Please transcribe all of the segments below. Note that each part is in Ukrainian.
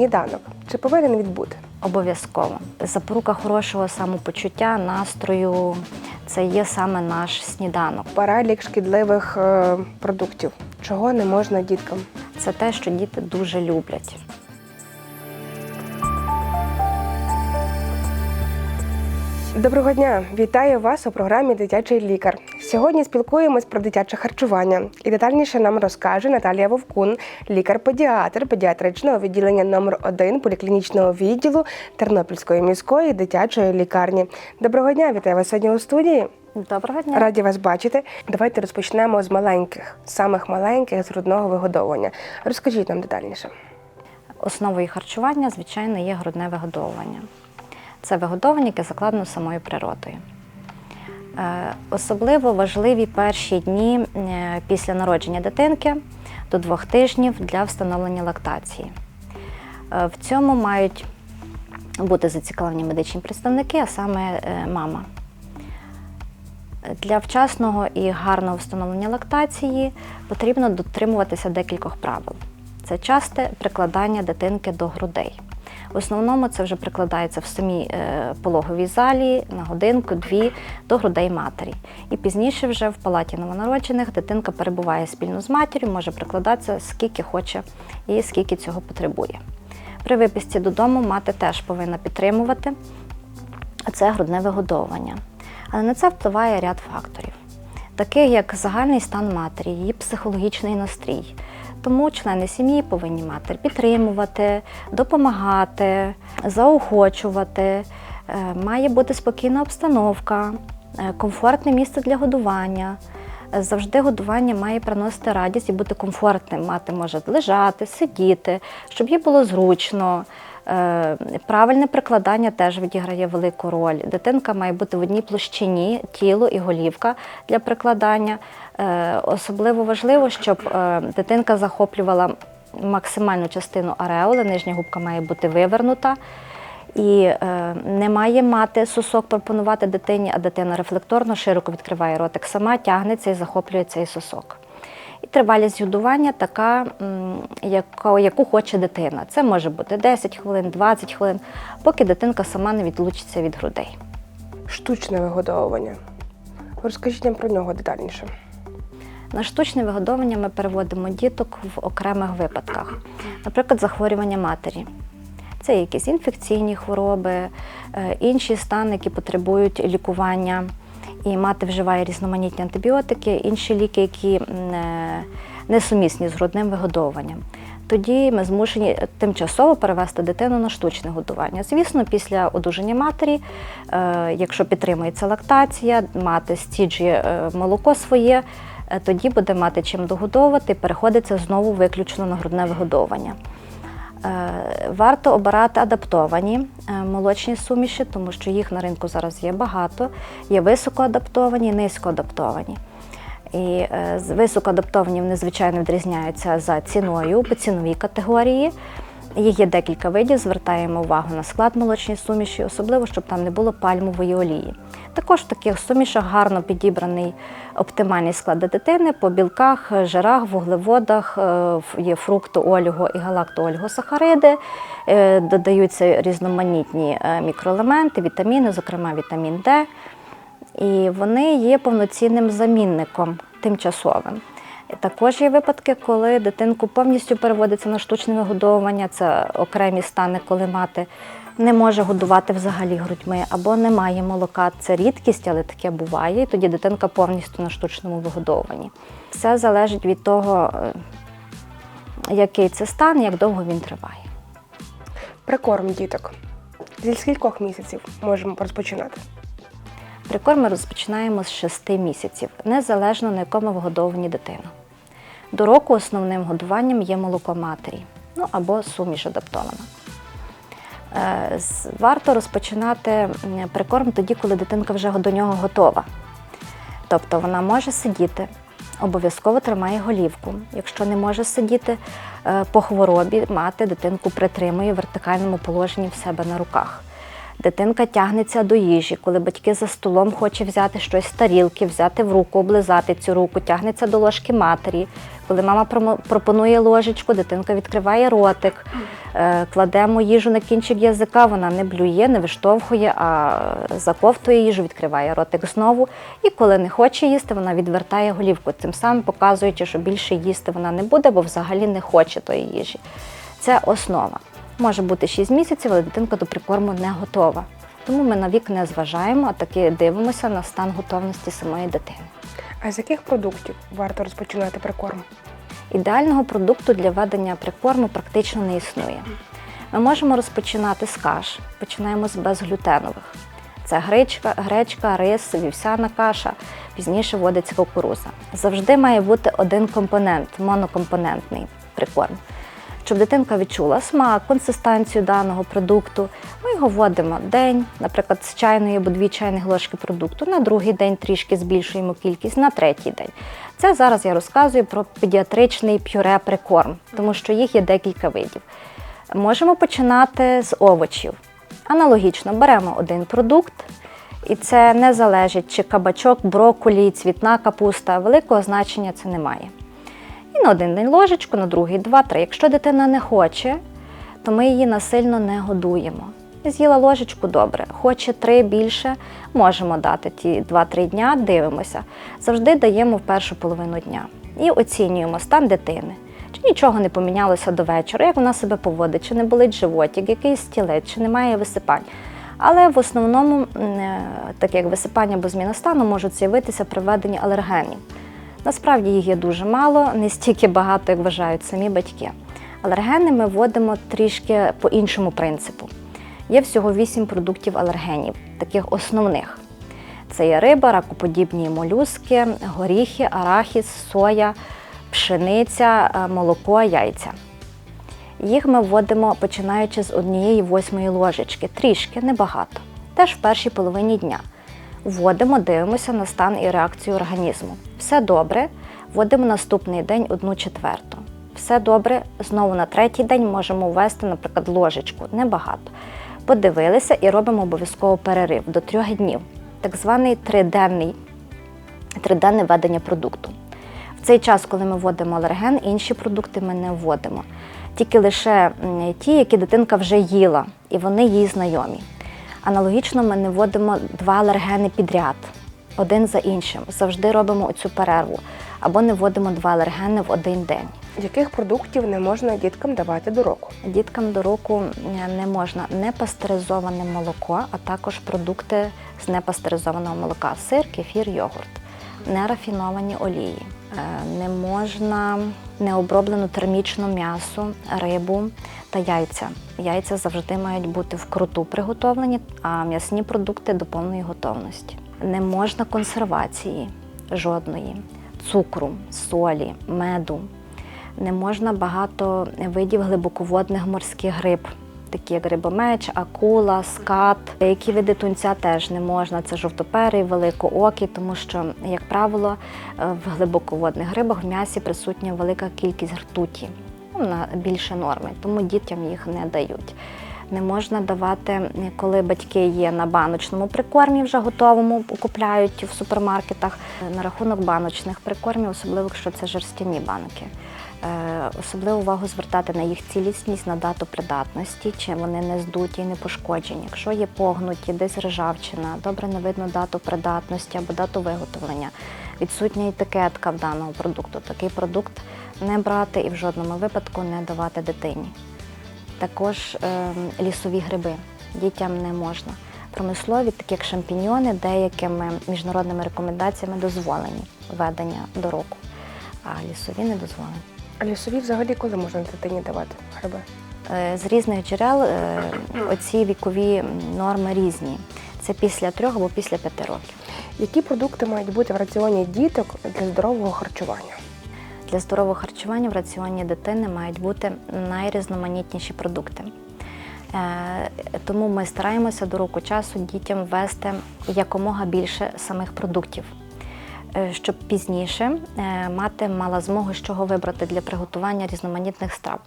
сніданок чи повинен відбути? Обов'язково. Запорука хорошого самопочуття, настрою це є саме наш сніданок. Перелік шкідливих е, продуктів. Чого не можна діткам? Це те, що діти дуже люблять. Доброго дня! Вітаю вас у програмі Дитячий лікар. Сьогодні спілкуємось про дитяче харчування і детальніше нам розкаже Наталія Вовкун, лікар-педіатр педіатричного відділення номер 1 поліклінічного відділу Тернопільської міської дитячої лікарні. Доброго дня! Вітаю вас сьогодні у студії. Доброго дня. Раді вас бачити. Давайте розпочнемо з маленьких, самих маленьких з грудного вигодовування. Розкажіть нам детальніше. Основою харчування, звичайно, є грудне вигодовування. Це вигодовування, яке закладено самою природою. Е, Особливо важливі перші дні е, після народження дитинки до двох тижнів для встановлення лактації. Е, В цьому мають бути зацікавлені медичні представники, а саме мама. Для вчасного і гарного встановлення лактації потрібно дотримуватися декількох правил. Це часте прикладання дитинки до грудей. В основному це вже прикладається в самій е, пологовій залі на годинку-дві до грудей матері. І пізніше вже в палаті новонароджених дитинка перебуває спільно з матір'ю, може прикладатися скільки хоче і скільки цього потребує. При виписці додому мати теж повинна підтримувати це грудне вигодовування. Але на це впливає ряд факторів, таких як загальний стан матері, її психологічний настрій. Тому члени сім'ї повинні матір підтримувати, допомагати, заохочувати. Е, Має бути спокійна обстановка, е, комфортне місце для годування. Завжди годування має приносити радість і бути комфортним. Мати може лежати, сидіти, щоб їй було зручно. Е, Правильне прикладання теж відіграє велику роль. Дитинка має бути в одній площині тіло і голівка для прикладання. Е, Особливо важливо, щоб е, дитинка захоплювала максимальну частину ареоли, нижня губка має бути вивернута. І е, не має мати сосок пропонувати дитині, а дитина рефлекторно широко відкриває ротик сама, тягнеться і захоплює цей сосок. І тривалість годування така, м, яку хоче дитина. Це може бути 10 хвилин, 20 хвилин, поки дитинка сама не відлучиться від грудей. Штучне вигодовування. Розкажіть нам про нього детальніше. На штучне вигодовування ми переводимо діток в окремих випадках, наприклад, захворювання матері. Це якісь інфекційні хвороби, е, інші стани, які потребують лікування. І мати вживає різноманітні антибіотики, інші ліки, які е, несумісні з грудним вигодовуванням. Тоді ми змушені тимчасово перевести дитину на штучне годування. Звісно, після одужання матері, е, якщо підтримується лактація, мати стіджує молоко своє, тоді буде мати чим догодовувати, переходиться знову виключно на грудне вигодовування. Е, Варто обирати адаптовані е, молочні суміші, тому що їх на ринку зараз є багато. Є високоадаптовані низькоадаптовані. І е, високоадаптовані вони, звичайно, відрізняються за ціною по ціновій категорії. Їх є декілька видів, звертаємо увагу на склад молочної суміші, особливо, щоб там не було пальмової олії. Також в таких сумішах гарно підібраний оптимальний склад для дитини по білках, жирах, вуглеводах, е, є фруктооліго і галактоолігосахариди, е, додаються різноманітні е, мікроелементи, вітаміни, зокрема вітамін Д. І вони є повноцінним замінником тимчасовим. Також є випадки, коли дитинку повністю переводиться на штучне вигодовування. Це окремі стани, коли мати не може годувати взагалі грудьми або не має молока. Це рідкість, але таке буває. І тоді дитинка повністю на штучному вигодовуванні. Все залежить від того, е, який це стан, як довго він триває. Прикорм діток. Зі скількох місяців можемо розпочинати? Прикорм ми розпочинаємо з 6 місяців, незалежно на якому вигодовуванні дитина. До року основним годуванням є молоко матері, ну або суміш адаптована. Е, Варто розпочинати прикорм тоді, коли дитинка вже до нього готова. Тобто вона може сидіти, обов'язково тримає голівку. Якщо не може сидіти е, по хворобі, мати дитинку притримує в вертикальному положенні в себе на руках. Дитинка тягнеться до їжі, коли батьки за столом хоче взяти щось з тарілки, взяти в руку, облизати цю руку, тягнеться до ложки матері, Коли мама пропонує ложечку, дитинка відкриває ротик, е, кладемо їжу на кінчик язика, вона не блює, не виштовхує, а заковтує їжу, відкриває ротик знову. І коли не хоче їсти, вона відвертає голівку, тим самим показуючи, що більше їсти вона не буде, бо взагалі не хоче тої їжі. Це основа. Може бути 6 місяців, але дитинка до прикорму не готова. Тому ми на вік не зважаємо, а таки дивимося на стан готовності самої дитини. А з яких продуктів варто розпочинати прикорм? Ідеального продукту для ведення прикорму практично не існує. Ми можемо розпочинати з каш, починаємо з безглютенових. Це гречка, гречка, рис, вівсяна каша, пізніше вводиться кукуруза. Завжди має бути один компонент, монокомпонентний прикорм. Щоб дитинка відчула смак, консистенцію даного продукту, ми його вводимо день, наприклад, з чайної або дві чайних ложки продукту, на другий день трішки збільшуємо кількість, на третій день. Це зараз я розказую про педіатричний пюре прикорм, тому що їх є декілька видів. Можемо починати з овочів. Аналогічно беремо один продукт, і це не залежить, чи кабачок, брокколі, цвітна капуста, великого значення це не має. На один день ложечку, на другий два-три. Якщо дитина не хоче, то ми її насильно не годуємо. З'їла ложечку добре, хоче три більше, можемо дати ті 2-3 дня, дивимося. Завжди даємо в першу половину дня і оцінюємо стан дитини. Чи нічого не помінялося до вечора, як вона себе поводить, чи не болить животик, якийсь стілець, чи немає висипань. Але в основному, е, так як висипання або зміна стану, можуть з'явитися при введенні алергенів. Насправді їх є дуже мало, не стільки багато, як вважають самі батьки. Алергени ми вводимо трішки по іншому принципу. Є всього 8 продуктів алергенів, таких основних. Це є риба, ракоподібні молюски, горіхи, арахіс, соя, пшениця, е, молоко, яйця. Їх ми вводимо починаючи з однієї восьмої ложечки, трішки, небагато. Теж в першій половині дня. Вводимо, дивимося на стан і реакцію організму. Все добре, вводимо наступний день одну четверту. Все добре, знову на третій день можемо ввести, наприклад, ложечку, небагато. Подивилися і робимо обов'язково перерив до трьох днів, так званий триденний, триденне ведення продукту. В цей час, коли ми вводимо алерген, інші продукти ми не вводимо. Тільки лише ті, які дитинка вже їла, і вони їй знайомі. Аналогічно ми не вводимо два алергени підряд, один за іншим. Завжди робимо оцю перерву. Або не вводимо два алергени в один день. Яких продуктів не можна діткам давати до року? Діткам до року е, не можна непастеризоване молоко, а також продукти з непастеризованого молока сир, кефір, йогурт, нерафіновані олії. Е, Не можна необроблену термічну м'ясо, рибу та яйця. Яйця завжди мають бути вкруту приготовлені, а м'ясні продукти до повної готовності. Не можна консервації жодної, цукру, солі, меду. Не можна багато видів глибоководних морських риб, такі як рибомеч, акула, скат. Які види тунця теж не можна. Це жовтоперий, великоокі, тому що, як правило, е, в глибоководних рибах в м'ясі присутня велика кількість ртуті, ну, на більше норми, тому дітям їх не дають. Не можна давати, коли батьки є на баночному прикормі, вже готовому купляють в супермаркетах. На рахунок баночних прикормів, особливо якщо це жерстяні банки. Е, Особливу увагу звертати на їх цілісність, на дату придатності, чи вони не здуті не пошкоджені. Якщо є погнуті, десь ржавчина, добре не видно дату придатності або дату виготовлення, відсутня етикетка в даного продукту. Такий продукт не брати і в жодному випадку не давати дитині. Також ем, лісові гриби дітям не можна. Промислові, такі як шампіньони, деякими міжнародними рекомендаціями дозволені введення до року, а лісові не дозволені. А лісові взагалі коли можна дитині давати гриби? Е, З різних джерел е, оці вікові норми різні. Це після трьох або після п'яти років. Які продукти мають бути в раціоні діток для здорового харчування? Для здорового харчування в раціоні дитини мають бути найрізноманітніші продукти. Е, Тому ми стараємося до року часу дітям ввести якомога більше самих продуктів, щоб пізніше е, мати мала змогу з чого вибрати для приготування різноманітних страв.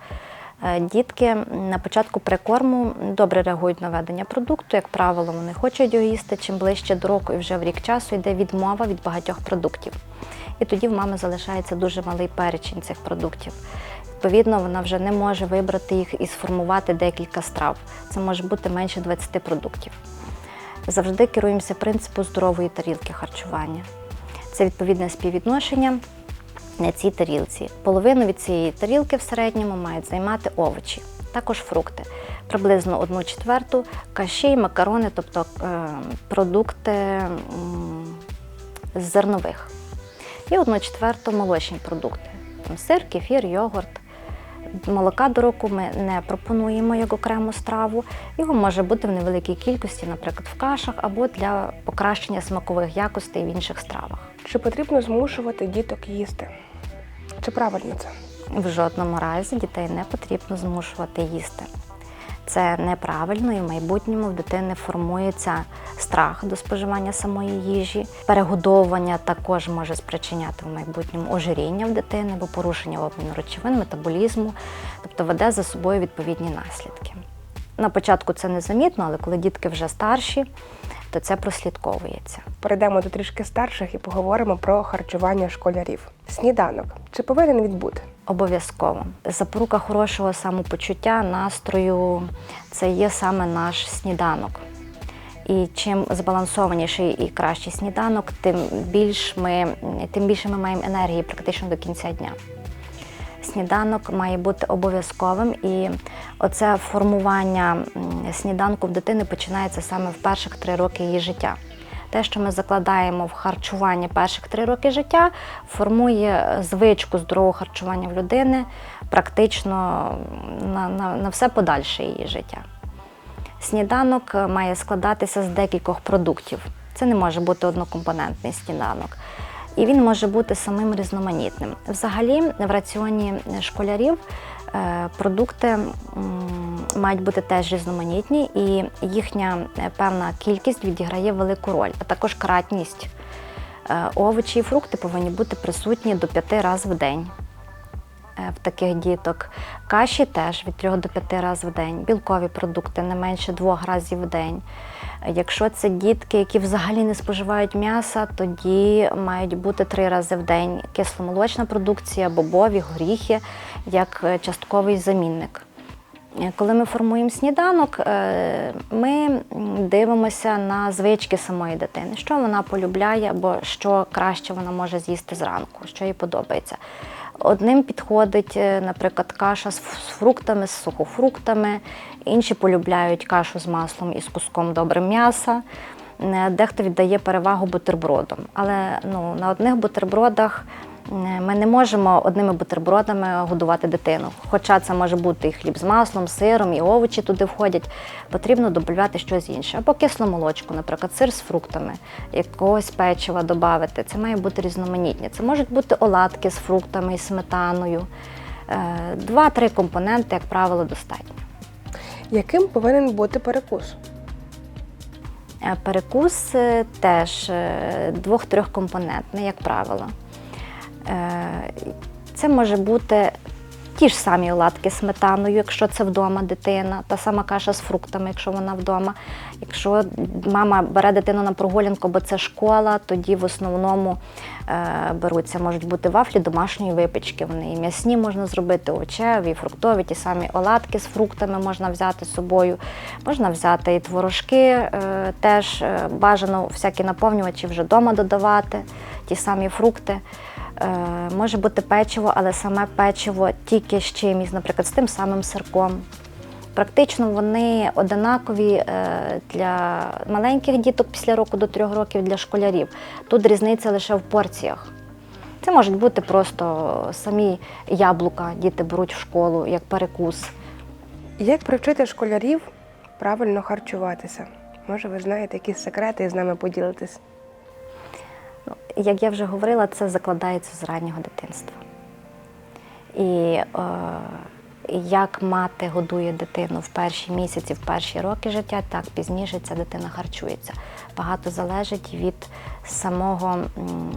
Е, Дітки на початку прикорму добре реагують на ведення продукту. Як правило, вони хочуть його їсти. Чим ближче до року і вже в рік часу йде відмова від багатьох продуктів. і тоді в мами залишається дуже малий перечень цих продуктів. Відповідно, вона вже не може вибрати їх і сформувати декілька страв. Це може бути менше 20 продуктів. Завжди керуємося принципу здорової тарілки харчування. Це відповідне співвідношення на цій тарілці. Половину від цієї тарілки в середньому мають займати овочі, також фрукти, приблизно одну четверту, каші, макарони, тобто е, продукти з зернових. І одну четверту молочні продукти. Там сир, кефір, йогурт. Молока до року ми не пропонуємо як окрему страву. Його може бути в невеликій кількості, наприклад, в кашах або для покращення смакових якостей в інших стравах. Чи потрібно змушувати діток їсти? Чи правильно це? В жодному разі дітей не потрібно змушувати їсти. Це неправильно і в майбутньому в дитини формується страх до споживання самої їжі. Перегодовування також може спричиняти в майбутньому ожиріння в дитини або порушення обміну речовин, метаболізму, тобто веде за собою відповідні наслідки. На початку це незамітно, але коли дітки вже старші, то це прослідковується. Перейдемо до трішки старших і поговоримо про харчування школярів. Сніданок чи повинен він бути? Обов'язково. Запорука хорошого самопочуття, настрою це є саме наш сніданок. І чим збалансованіший і кращий сніданок, тим більш ми, тим більше ми маємо енергії практично до кінця дня. Сніданок має бути обов'язковим, і оце формування сніданку в дитини починається саме в перших три роки її життя. Те, що ми закладаємо в харчування перших три роки життя, формує звичку здорового харчування в людини практично на, на, на все подальше її життя. Сніданок е, має складатися з декількох продуктів. Це не може бути однокомпонентний сніданок. І він може бути самим різноманітним. Взагалі, в раціоні школярів е, продукти мають бути теж різноманітні, і їхня е, певна кількість відіграє велику роль, а також кратність. Е, Овочі і фрукти повинні бути присутні до п'яти разів в день в таких діток. Каші теж від 3 до 5 разів в день, білкові продукти не менше двох разів в день. Е, Якщо це дітки, які взагалі не споживають м'яса, тоді мають бути три рази в день кисломолочна продукція, бобові, горіхи як е, частковий замінник. Е, Коли ми формуємо сніданок, е, ми дивимося на звички самої дитини, що вона полюбляє або що краще вона може з'їсти зранку, що їй подобається. Одним підходить, е, наприклад, каша з фруктами, з сухофруктами, інші полюбляють кашу з маслом і з куском добре м'яса. Е, Дехто віддає перевагу бутербродам. Але ну, на одних бутербродах ми не можемо одними бутербродами годувати дитину. Хоча це може бути і хліб з маслом, сиром, і овочі туди входять. Потрібно додати щось інше. Або кисломолочку, наприклад, сир з фруктами, якогось печива додати. Це має бути різноманітні. Це можуть бути оладки з фруктами і сметаною. Е, Два-три компоненти, як правило, достатньо. Яким повинен бути перекус? Е, Перекус е, теж е, двох-трьохкомпонентний, як правило. Е, Це може бути ті ж самі оладки з сметаною, якщо це вдома дитина, та сама каша з фруктами, якщо вона вдома. Якщо мама бере дитину на прогулянку, бо це школа, тоді в основному е, беруться, можуть бути вафлі домашньої випічки. Вони і м'ясні можна зробити, овочеві, і фруктові, ті самі оладки з фруктами можна взяти з собою. Можна взяти і творожки, е, теж бажано всякі наповнювачі вже вдома додавати, ті самі фрукти. Е, Може бути печиво, але саме печиво тільки з чимось, наприклад, з тим самим сирком. Практично вони одинакові е, для маленьких діток після року до трьох років для школярів. Тут різниця лише в порціях. Це можуть бути просто самі яблука, діти беруть в школу як перекус. Як привчити школярів правильно харчуватися? Може, ви знаєте якісь секрети і з нами поділитесь? Як я вже говорила, це закладається з раннього дитинства. І е, як мати годує дитину в перші місяці, в перші роки життя, так пізніше ця дитина харчується. Багато залежить від самого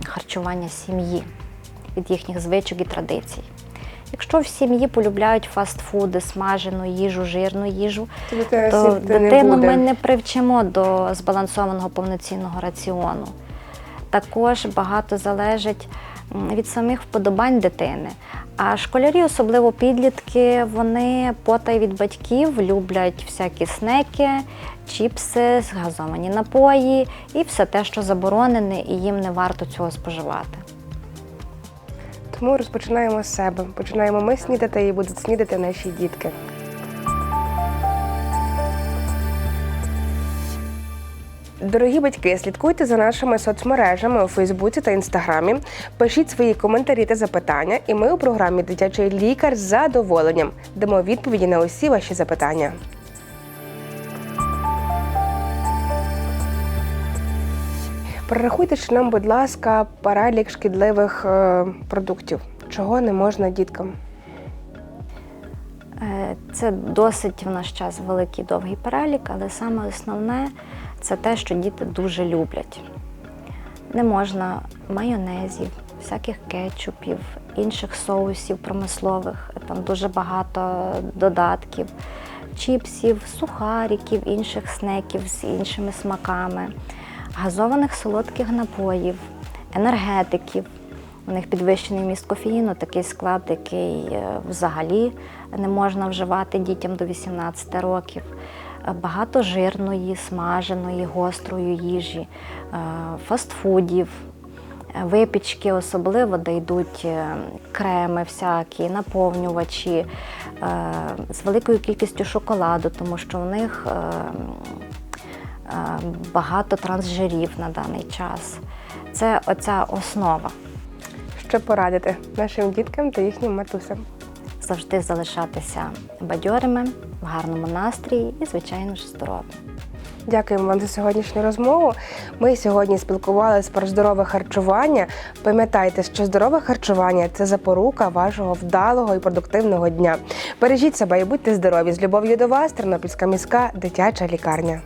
харчування сім'ї, від їхніх звичок і традицій. Якщо в сім'ї полюбляють фастфуди, смажену їжу, жирну їжу, То то сідати не дитину ми не привчимо до збалансованого повноцінного раціону. Також багато залежить від самих вподобань дитини. А школярі, особливо підлітки, вони потай від батьків люблять всякі снеки, чіпси, газовані напої і все те, що заборонене, і їм не варто цього споживати. Тому розпочинаємо з себе. Починаємо ми снідати і будуть снідати наші дітки. Дорогі батьки, слідкуйте за нашими соцмережами у Фейсбуці та Інстаграмі. Пишіть свої коментарі та запитання, і ми у програмі Дитячий лікар з задоволенням дамо відповіді на усі ваші запитання. Перерахуйте ще нам, будь ласка, перелік шкідливих е, продуктів. Чого не можна діткам? Е, Це досить в наш час великий довгий перелік, але саме основне це те, що діти дуже люблять. Не можна майонезів, всяких кетчупів, інших соусів промислових, там дуже багато додатків, чіпсів, сухариків, інших снеків з іншими смаками, газованих солодких напоїв, енергетиків. У них підвищений міст кофеїну, такий склад, який е, взагалі не можна вживати дітям до 18 років. Багато жирної, смаженої, гострої їжі, е, фастфудів, випічки, особливо де йдуть е, креми всякі, наповнювачі е, з великою кількістю шоколаду, тому що в них багато трансжирів на даний час. Це оця основа. Що порадити нашим діткам та їхнім матусям? Завжди залишатися бадьорими, в гарному настрої і, звичайно ж, здоровими. Дякуємо вам за сьогоднішню розмову. Ми сьогодні спілкувалися про здорове харчування. Пам'ятайте, що здорове харчування це запорука вашого вдалого і продуктивного дня. Бережіть себе і будьте здорові! З любов'ю до вас, Тернопільська міська дитяча лікарня.